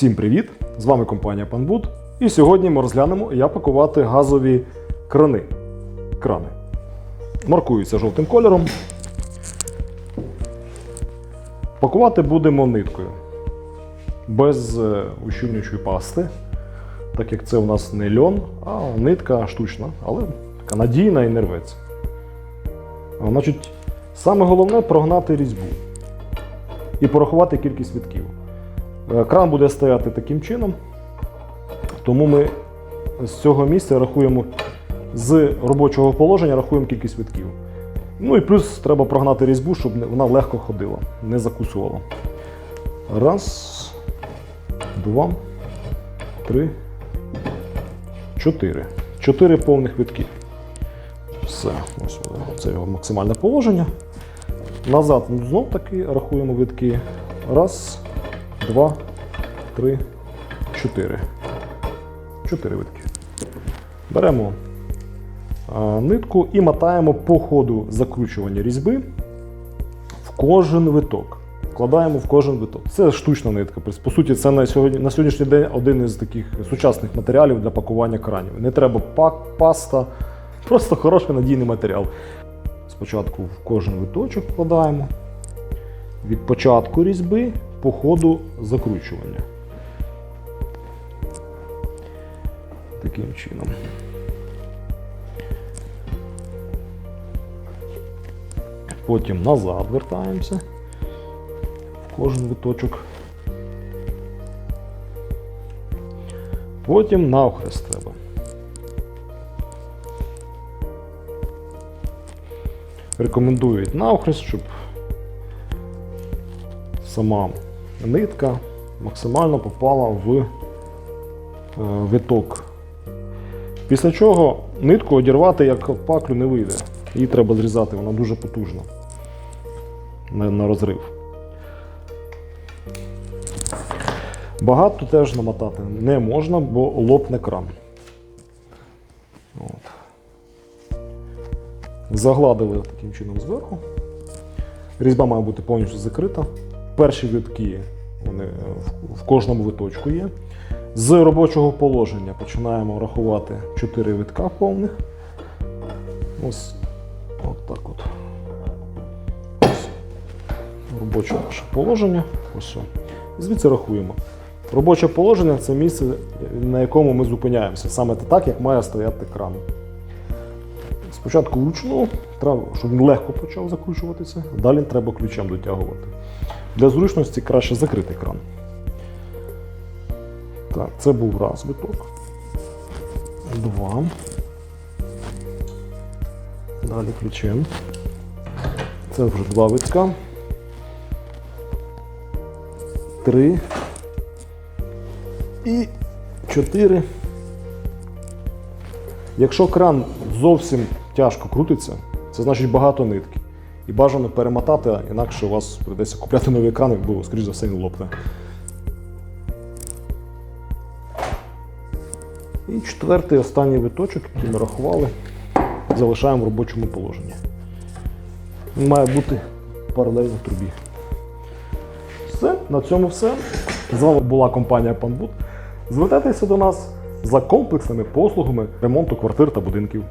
Всім привіт! З вами компанія Панбуд. І сьогодні ми розглянемо, як пакувати газові крани. Крани. Маркуються жовтим кольором. Пакувати будемо ниткою. Без е, ущільнюючої пасти. Так як це у нас не льон, а нитка штучна, але така надійна і не рветься. Значить, саме головне прогнати різьбу і порахувати кількість вітків. Е, Кран буде стояти таким чином, тому ми з цього місця рахуємо з робочого положення рахуємо кількість витків. Ну і плюс треба прогнати різьбу, щоб вона легко ходила, не закусувала. Раз, два, три, чотири. Чотири повних витки. Все, ось це його максимальне положення. Назад ну, знов таки рахуємо витки. Раз, два, три, чотири. Чотири витки. Беремо нитку і мотаємо по ходу закручування різьби в кожен виток. Вкладаємо в кожен виток. Це штучна нитка. По суті, це на сьогодні, на сьогоднішній день один із таких сучасних матеріалів для пакування кранів. Не треба пак, паста, просто хороший надійний матеріал. Спочатку в кожен виточок вкладаємо. Від початку різьби по ходу закручування. Таким чином. Потім назад вертаємося в кожен виточок. Потім навхрест треба. Рекомендують навхрест, щоб сама нитка максимально попала в е, виток. Після чого нитку одірвати як паклю не вийде. Її треба зрізати, вона дуже потужна на, на розрив. Багато теж намотати не можна, бо лопне кран. От. Загладили таким чином зверху. Різьба має бути повністю закрита. Перші витки вони е, в- в кожному виточку є. З робочого положення починаємо рахувати 4 витка повних. Ось от так от. Ось. Робоче наше положення. Ось. Звідси рахуємо. Робоче положення це місце, на якому ми зупиняємося. Саме так, як має стояти кран. Спочатку вручну, треба, щоб він легко почав закручуватися, далі треба ключем дотягувати. Для зручності краще закрити кран. Так, це був раз виток. Два. Далі ключем. Це вже два витка. Три. І чотири. Якщо кран зовсім тяжко крутиться, це значить багато нитки. І бажано перемотати, інакше у вас прийдеться купляти новий кран, бо, скоріш за все, він лопне. І четвертий останній виточок, який ми рахували, залишаємо в робочому положенні. Він має бути паралельно трубі. Все, на цьому все. З вами була компанія Панбут. Звертайтеся до нас за комплексними послугами ремонту квартир та будинків.